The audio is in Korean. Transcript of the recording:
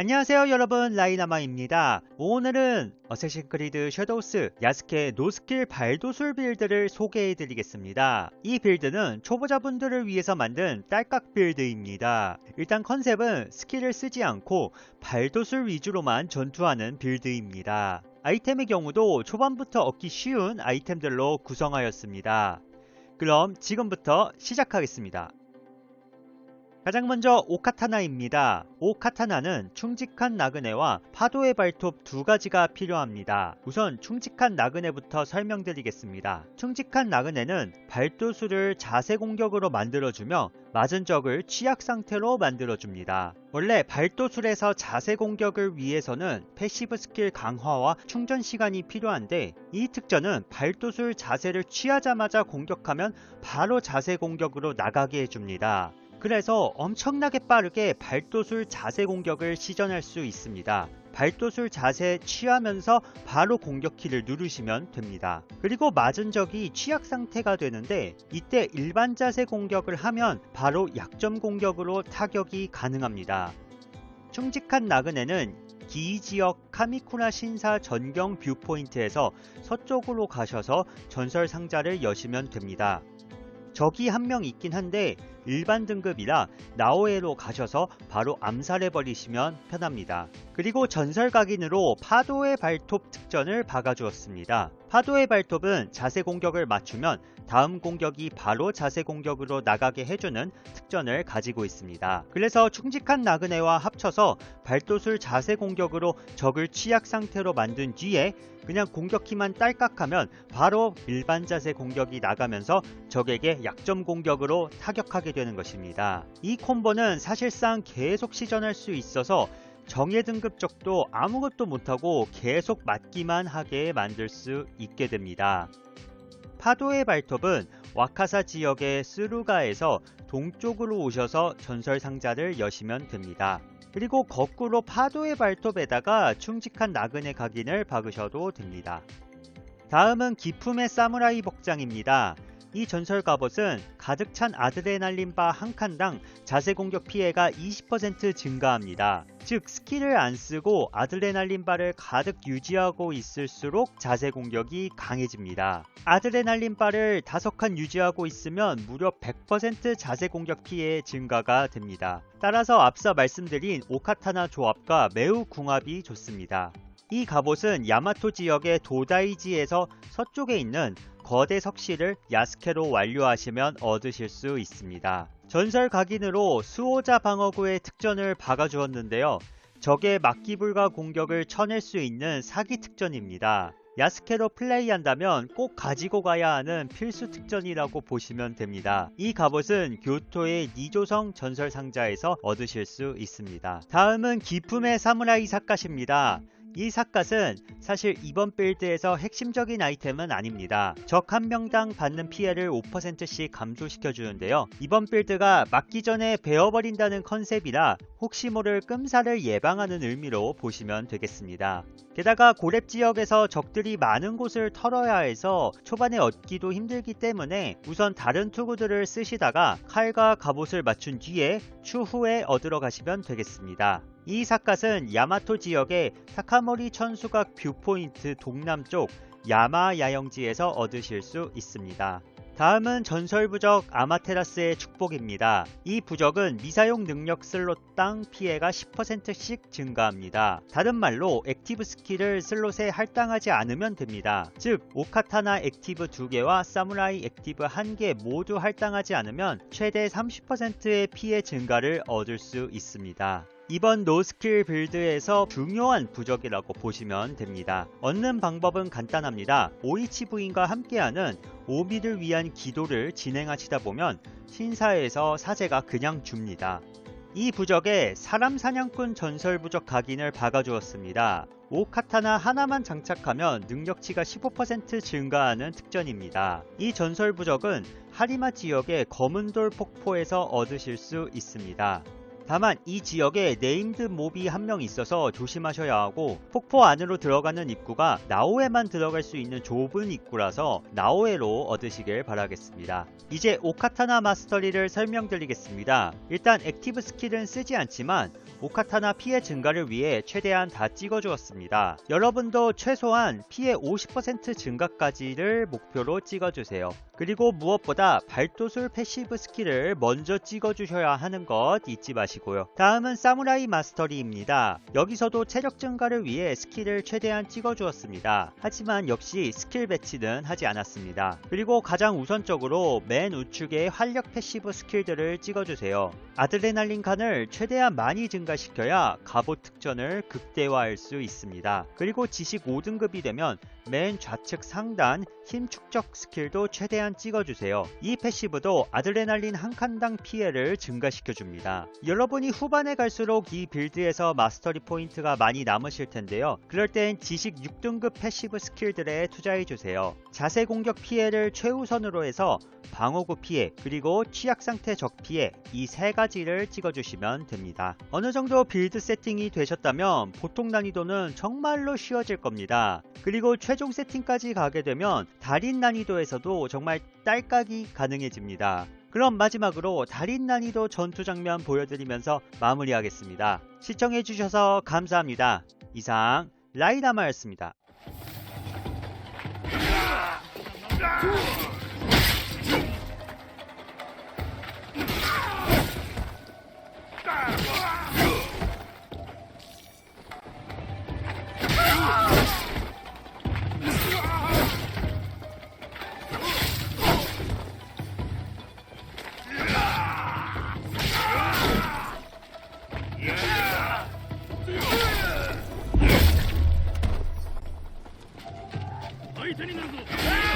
안녕하세요 여러분 라이나마입니다. 오늘은 어쌔신 크리드 섀도우스 야스케 노스킬 발도술 빌드를 소개해드리겠습니다. 이 빌드는 초보자분들을 위해서 만든 딸깍 빌드입니다. 일단 컨셉은 스킬을 쓰지 않고 발도술 위주로만 전투하는 빌드입니다. 아이템의 경우도 초반부터 얻기 쉬운 아이템들로 구성하였습니다. 그럼 지금부터 시작하겠습니다. 가장 먼저 오카타나입니다. 오카타나는 충직한 나그네와 파도의 발톱 두 가지가 필요합니다. 우선 충직한 나그네부터 설명드리겠습니다. 충직한 나그네는 발도수를 자세 공격으로 만들어주며 맞은 적을 취약 상태로 만들어줍니다. 원래 발도술에서 자세 공격을 위해서는 패시브 스킬 강화와 충전 시간이 필요한데 이 특전은 발도술 자세를 취하자마자 공격하면 바로 자세 공격으로 나가게 해줍니다. 그래서 엄청나게 빠르게 발도술 자세 공격을 시전할 수 있습니다. 발도술 자세 취하면서 바로 공격키를 누르시면 됩니다. 그리고 맞은 적이 취약 상태가 되는데 이때 일반 자세 공격을 하면 바로 약점 공격으로 타격이 가능합니다. 충직한 나그네는 기지역 카미쿠라 신사 전경 뷰포인트에서 서쪽으로 가셔서 전설 상자를 여시면 됩니다. 적이 한 명 있긴 한데 일반 등급이라 나오에로 가셔서 바로 암살해 버리시면 편합니다. 그리고 전설 각인으로 파도의 발톱 특전을 박아주었습니다. 파도의 발톱은 자세 공격을 맞추면 다음 공격이 바로 자세 공격으로 나가게 해주는 특전을 가지고 있습니다. 그래서 충직한 나그네와 합쳐서 발도술 자세 공격으로 적을 취약 상태로 만든 뒤에 그냥 공격키만 딸깍하면 바로 일반 자세 공격이 나가면서 적에게 약점 공격으로 타격하게 되는 것입니다. 이 콤보는 사실상 계속 시전할 수 있어서 정예 등급적도 아무것도 못하고 계속 맞기만 하게 만들 수 있게 됩니다. 파도의 발톱은 와카사 지역의 스루가에서 동쪽으로 오셔서 전설 상자를 여시면 됩니다. 그리고 거꾸로 파도의 발톱에다가 충직한 나그네 각인을 박으셔도 됩니다. 다음은 기품의 사무라이 복장입니다. 이 전설 갑옷은 가득 찬 아드레날린 바 한 칸당 자세 공격 피해가 20% 증가합니다. 즉 스킬을 안 쓰고 아드레날린 바를 가득 유지하고 있을수록 자세 공격이 강해집니다. 아드레날린 바를 5칸 유지하고 있으면 무려 100% 자세 공격 피해 증가가 됩니다. 따라서 앞서 말씀드린 오카타나 조합과 매우 궁합이 좋습니다. 이 갑옷은 야마토 지역의 도다이지에서 서쪽에 있는 거대 석실을 야스케로 완료하시면 얻으실 수 있습니다. 전설 각인으로 수호자 방어구의 특전을 박아주었는데요. 적의 막기 불가 공격을 쳐낼 수 있는 사기 특전입니다. 야스케로 플레이한다면 꼭 가지고 가야 하는 필수 특전이라고 보시면 됩니다. 이 갑옷은 교토의 니조성 전설 상자에서 얻으실 수 있습니다. 다음은 기품의 사무라이 사카입니다. 이 삿갓은 사실 이번 빌드에서 핵심적인 아이템은 아닙니다. 적 한 명당 받는 피해를 5%씩 감소시켜 주는데요. 이번 빌드가 맞기 전에 베어버린다는 컨셉이라 혹시 모를 끔사를 예방하는 의미로 보시면 되겠습니다. 게다가 고렙 지역에서 적들이 많은 곳을 털어야 해서 초반에 얻기도 힘들기 때문에 우선 다른 투구들을 쓰시다가 칼과 갑옷을 맞춘 뒤에 추후에 얻으러 가시면 되겠습니다. 이 삿갓은 야마토 지역의 사카모리 천수각 뷰포인트 동남쪽 야마 야영지에서 얻으실 수 있습니다. 다음은 전설 부적 아마테라스의 축복입니다. 이 부적은 미사용 능력 슬롯당 피해가 10%씩 증가합니다. 다른 말로 액티브 스킬을 슬롯에 할당하지 않으면 됩니다. 즉 오카타나 액티브 2개와 사무라이 액티브 1개 모두 할당하지 않으면 최대 30%의 피해 증가를 얻을 수 있습니다. 이번 노스킬 빌드에서 중요한 부적이라고 보시면 됩니다. 얻는 방법은 간단합니다. 오이치 부인과 함께하는 오미를 위한 기도를 진행하시다 보면 신사에서 사제가 그냥 줍니다. 이 부적에 사람 사냥꾼 전설 부적 각인을 박아주었습니다. 오카타나 하나만 장착하면 능력치가 15% 증가하는 특전입니다. 이 전설 부적은 하리마 지역의 검은돌 폭포에서 얻으실 수 있습니다. 다만 이 지역에 네임드 몹이 한 명 있어서 조심하셔야 하고 폭포 안으로 들어가는 입구가 나오에만 들어갈 수 있는 좁은 입구라서 나오에로 얻으시길 바라겠습니다. 이제 오카타나 마스터리를 설명드리겠습니다. 일단 액티브 스킬은 쓰지 않지만 오카타나 피해 증가를 위해 최대한 다 찍어주었습니다. 여러분도 최소한 피해 50% 증가까지를 목표로 찍어주세요. 그리고 무엇보다 발도술 패시브 스킬을 먼저 찍어주셔야 하는 것 잊지 마시고요. 다음은 사무라이 마스터리입니다. 여기서도 체력 증가를 위해 스킬을 최대한 찍어주었습니다. 하지만 역시 스킬 배치는 하지 않았습니다. 그리고 가장 우선적으로 맨 우측에 활력 패시브 스킬들을 찍어주세요. 아드레날린 칸을 최대한 많이 증가시켜야 갑옷 특전을 극대화할 수 있습니다. 그리고 지식 5등급이 되면 맨 좌측 상단 힘 축적 스킬도 최대한 찍어주세요. 이 패시브도 아드레날린 한 칸당 피해를 증가시켜줍니다. 여러분이 후반에 갈수록 이 빌드에서 마스터리 포인트가 많이 남으실 텐데요. 그럴 땐 지식 6등급 패시브 스킬들에 투자해주세요. 자세 공격 피해를 최우선으로 해서 방어구 피해 그리고 취약 상태 적 피해 이 세 가지를 찍어주시면 됩니다. 어느 정도 빌드 세팅이 되셨다면 보통 난이도는 정말로 쉬워질 겁니다. 그리고 최종 세팅까지 가게 되면 달인 난이도에서도 정말 딸깍이 가능해집니다. 그럼 마지막으로 달인 난이도 전투 장면 보여드리면서 마무리하겠습니다. 시청해주셔서 감사합니다. 이상 라이다마였습니다. 相手になるぞ。